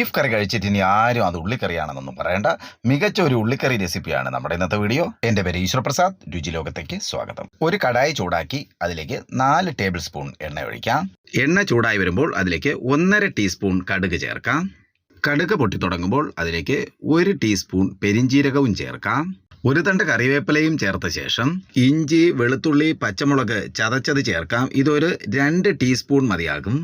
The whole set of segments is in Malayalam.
ബീഫ് കറി കഴിച്ചിട്ട് ഇനി ആരും അത് ഉള്ളിക്കറിയാണെന്നൊന്നും പറയേണ്ട. മികച്ച ഒരു ഉള്ളിക്കറി റെസിപ്പിയാണ് നമ്മുടെ ഇന്നത്തെ വീഡിയോ. എന്റെ പേര് ഈശ്വർ പ്രസാദ് രുചി ലോകത്തേക്ക് സ്വാഗതം. ഒരു കടായി ചൂടാക്കി അതിലേക്ക് നാല് ടേബിൾ സ്പൂൺ എണ്ണ ഒഴിക്കാം. എണ്ണ ചൂടായി വരുമ്പോൾ അതിലേക്ക് ഒന്നര ടീസ്പൂൺ കടുക് ചേർക്കാം. കടുക് പൊട്ടി തുടങ്ങുമ്പോൾ അതിലേക്ക് ഒരു ടീസ്പൂൺ പെരിഞ്ജീരകവും ചേർക്കാം. ഒരു തണ്ട് കറിവേപ്പിലയും ചേർത്ത ശേഷം ഇഞ്ചി വെളുത്തുള്ളി പച്ചമുളക് ചതച്ചത് ചേർക്കാം. ഇതൊരു രണ്ട് ടീസ്പൂൺ മതിയാകും.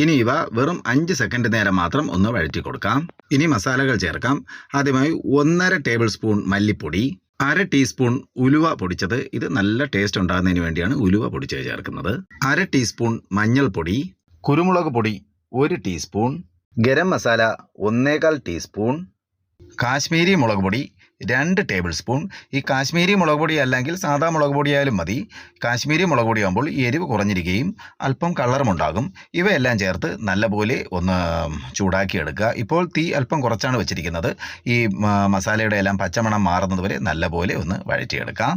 ഇനി ഇവ വെറും അഞ്ച് സെക്കൻഡ് നേരം മാത്രം ഒന്ന് വഴറ്റി കൊടുക്കാം. ഇനി മസാലകൾ ചേർക്കാം. ആദ്യമായി ഒന്നര ടേബിൾ സ്പൂൺ മല്ലിപ്പൊടി അര ടീസ്പൂൺ ഉലുവ പൊടിച്ചത്. ഇത് നല്ല ടേസ്റ്റ് ഉണ്ടാകുന്നതിന് വേണ്ടിയാണ് ഉലുവ പൊടിച്ചത് ചേർക്കുന്നത്. അര ടീസ്പൂൺ മഞ്ഞൾപ്പൊടി കുരുമുളക് പൊടി ഒരു ടീസ്പൂൺ ഗരം മസാല ഒന്നേകാൽ ടീസ്പൂൺ കാശ്മീരി മുളക് പൊടി രണ്ട് ടേബിൾ സ്പൂൺ ഈ കാശ്മീരി മുളക് പൊടി അല്ലെങ്കിൽ സാധാ മുളക് പൊടി ആയാലും മതി. കാശ്മീരി മുളക് ആകുമ്പോൾ എരിവ് കുറഞ്ഞിരിക്കുകയും അല്പം കളറും ഉണ്ടാകും ഇവയെല്ലാം ചേർത്ത് നല്ലപോലെ ഒന്ന് ചൂടാക്കിയെടുക്കുക. ഇപ്പോൾ തീ അല്പം കുറച്ചാണ് വെച്ചിരിക്കുന്നത്. ഈ മസാലയുടെ എല്ലാം പച്ചമണം മാറുന്നത് വരെ നല്ലപോലെ ഒന്ന് വഴറ്റിയെടുക്കാം.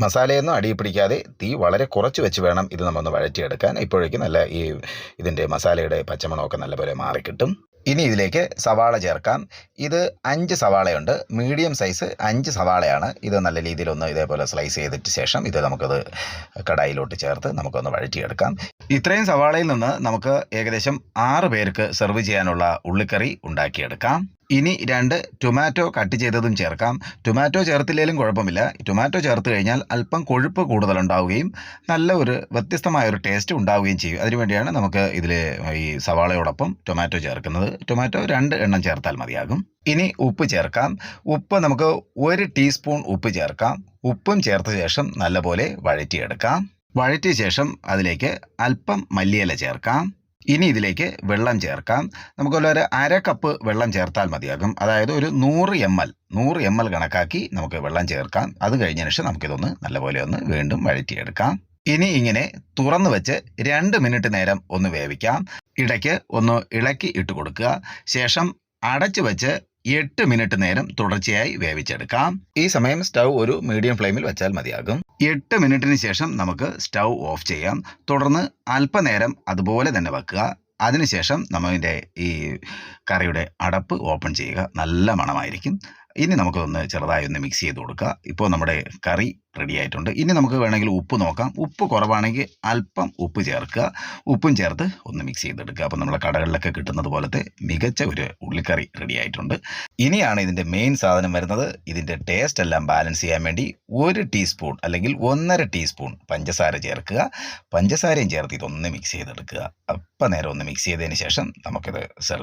മസാലയൊന്നും അടിയിൽ പിടിക്കാതെ തീ വളരെ കുറച്ച് വെച്ച് വേണം ഇത് നമ്മൊന്ന് വഴറ്റിയെടുക്കാൻ. ഇപ്പോഴേക്കും നല്ല ഈ ഇതിന്റെ മസാലയുടെ പച്ചമണമൊക്കെ നല്ലപോലെ മാറിക്കിട്ടും. ഇനി ഇതിലേക്ക് സവാള ചേർക്കാം. ഇത് അഞ്ച് സവാളയുണ്ട്. മീഡിയം സൈസ് അഞ്ച് സവാളയാണ്. ഇത് നല്ല രീതിയിലൊന്ന് ഇതേപോലെ സ്ലൈസ് ചെയ്തിട്ട് ശേഷം ഇത് നമുക്കത് കടായിലോട്ട് ചേർത്ത് നമുക്കൊന്ന് വഴറ്റിയെടുക്കാം. ഇത്രയും സവാളയിൽ നിന്ന് നമുക്ക് ഏകദേശം ആറ് പേർക്ക് സെർവ് ചെയ്യാനുള്ള ഉള്ളിക്കറി ഉണ്ടാക്കിയെടുക്കാം. ഇനി രണ്ട് ടൊമാറ്റോ കട്ട് ചെയ്തതും ചേർക്കാം. ടൊമാറ്റോ ചേർത്തില്ലെങ്കിലും കുഴപ്പമില്ല. ടൊമാറ്റോ ചേർത്ത് കഴിഞ്ഞാൽ അല്പം കൊഴുപ്പ് കൂടുതലുണ്ടാവുകയും നല്ല ഒരു വ്യത്യസ്തമായ ഒരു ടേസ്റ്റ് ഉണ്ടാവുകയും ചെയ്യും. അതിനുവേണ്ടിയാണ് നമുക്ക് ഇതിൽ ഈ സവാളയോടൊപ്പം ടൊമാറ്റോ ചേർക്കുന്നത്. ടൊമാറ്റോ രണ്ട് എണ്ണം ചേർത്താൽ മതിയാകും. ഇനി ഉപ്പ് ചേർക്കാം. ഉപ്പ് നമുക്ക് ഒരു ടീസ്പൂൺ ഉപ്പ് ചേർക്കാം. ഉപ്പും ചേർത്ത ശേഷം നല്ലപോലെ വഴറ്റിയെടുക്കാം. വഴറ്റിയ ശേഷം അതിലേക്ക് അല്പം മല്ലിയില ചേർക്കാം. ഇനി ഇതിലേക്ക് വെള്ളം ചേർക്കാം. നമുക്കൊരു ഒരു അര കപ്പ് വെള്ളം ചേർത്താൽ മതിയാകും. അതായത് ഒരു നൂറ് എം എൽ നൂറ് എം എൽ കണക്കാക്കി നമുക്ക് വെള്ളം ചേർക്കാം. അത് കഴിഞ്ഞ ശേഷം നമുക്കിതൊന്ന് നല്ലപോലെ ഒന്ന് വീണ്ടും വഴറ്റിയെടുക്കാം. ഇനി ഇങ്ങനെ തുറന്നു വെച്ച് രണ്ട് മിനിറ്റ് നേരം ഒന്ന് വേവിക്കാം. ഇടയ്ക്ക് ഒന്ന് ഇളക്കി ഇട്ട് കൊടുക്കുക. ശേഷം അടച്ചു വെച്ച് എട്ട് മിനിറ്റ് നേരം തുടർച്ചയായി വേവിച്ചെടുക്കാം. ഈ സമയം സ്റ്റൗ ഒരു മീഡിയം ഫ്ലെയിമിൽ വെച്ചാൽ മതിയാകും. എട്ട് മിനിറ്റിന് ശേഷം നമുക്ക് സ്റ്റൗ ഓഫ് ചെയ്യാം. തുടർന്ന് അല്പനേരം അതുപോലെ തന്നെ വെക്കുക. അതിനുശേഷം നമ്മുടെ ഈ കറിയുടെ അടപ്പ് ഓപ്പൺ ചെയ്യുക. നല്ല മണമായിരിക്കും. ഇനി നമുക്കൊന്ന് ചെറുതായി ഒന്ന് മിക്സ് ചെയ്ത് കൊടുക്കുക ഇപ്പോൾ നമ്മുടെ കറി റെഡി ആയിട്ടുണ്ട്. ഇനി നമുക്ക് വേണമെങ്കിൽ ഉപ്പ് നോക്കാം. ഉപ്പ് കുറവാണെങ്കിൽ അല്പം ഉപ്പ് ചേർക്കുക. ഉപ്പും ചേർത്ത് ഒന്ന് മിക്സ് ചെയ്തെടുക്കുക. അപ്പോൾ നമ്മുടെ കടകളിലൊക്കെ കിട്ടുന്നത് പോലത്തെ മികച്ച ഒരു ഉള്ളിക്കറി റെഡി ആയിട്ടുണ്ട്. ഇനിയാണ് ഇതിന്റെ മെയിൻ സാധനം വരുന്നത്. ഇതിന്റെ ടേസ്റ്റ് എല്ലാം ബാലൻസ് ചെയ്യാൻ വേണ്ടി ഒരു ടീസ്പൂൺ അല്ലെങ്കിൽ ഒന്നര ടീസ്പൂൺ പഞ്ചസാര ചേർക്കുക. പഞ്ചസാരയും ചേർത്ത് ഇതൊന്ന് മിക്സ് ചെയ്തെടുക്കുക. അപ്പം നേരം ഒന്ന് മിക്സ് ചെയ്തതിന് ശേഷം നമുക്കിത് സെർവ്